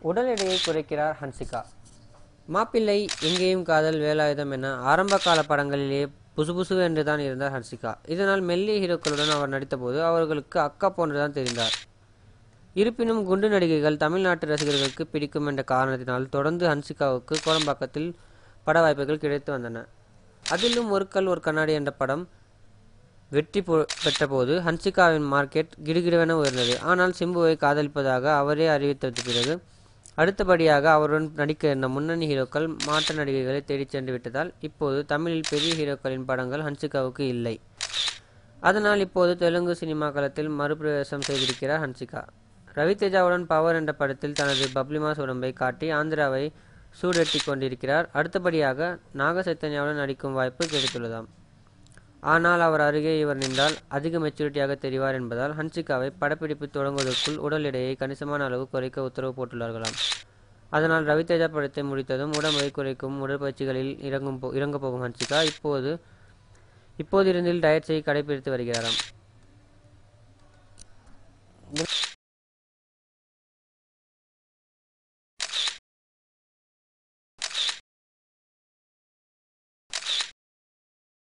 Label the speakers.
Speaker 1: உடல் எடையை குறைக்கிறார் ஹன்சிகா. மாப்பிள்ளை எங்கேயும் காதல் வேலாயுதம் என ஆரம்ப கால படங்களிலேயே புசுபுசு என்று தான் இருந்தார் ஹன்சிகா. இதனால் மெல்லிய ஹீரோக்களுடன் அவர் நடித்தபோது அவர்களுக்கு அக்கா போன்றுதான் தெரிந்தார். இருப்பினும் குண்டு நடிகைகள் தமிழ்நாட்டு ரசிகர்களுக்கு பிடிக்கும் என்ற காரணத்தினால் தொடர்ந்து ஹன்சிகாவுக்கு கோலம்பாக்கத்தில் பட வாய்ப்புகள் கிடைத்து வந்தன. அதிலும் ஒரு கல் ஒரு கண்ணாடி என்ற படம் வெற்றி பொ- பெற்றபோது ஹன்சிகாவின் மார்க்கெட் கிடுகிடுவென உயர்ந்தது. ஆனால் சிம்புவை காதலிப்பதாக அவரே அறிவித்தது பிறகு அடுத்தபடியாக அவருடன் நடிக்க இருந்த முன்னணி ஹீரோக்கள் மாற்று நடிகைகளை தேடிச் சென்று விட்டதால் இப்போது தமிழில் பெரிய ஹீரோக்களின் படங்கள் ஹன்சிகாவுக்கு இல்லை. அதனால் இப்போது தெலுங்கு சினிமா களத்தில் மறுபிரவேசம் செய்திருக்கிறார் ஹன்சிகா. ரவிதேஜாவுடன் பவர் என்ற படத்தில் தனது பப்ளிமாஸ் உடம்பை காட்டி ஆந்திராவை சூடெட்டி கொண்டிருக்கிறார். அடுத்தபடியாக நாக சைத்தன்யாவுடன் நடிக்கும் வாய்ப்பு கிடைத்துள்ளதாம். ஆனால் அவர் அருகே இவர் நின்றால் அதிக மெச்சூரிட்டியாக தெரிவார் என்பதால் ஹன்சிகாவை படப்பிடிப்பு தொடங்குவதற்குள் உடல் எடையை கணிசமான அளவு குறைக்க உத்தரவு போட்டுள்ளார்களாம். அதனால் ரவிதேஜா படத்தை முடித்ததும் உடம்பை குறைக்கும் உடற்பயிற்சிகளில் இறங்கும் போ- இறங்கப் போகும் ஹன்சிகா இப்போது இப்போதிருந்தில் டயட்ஸை கடைபிடித்து வருகிறாராம்.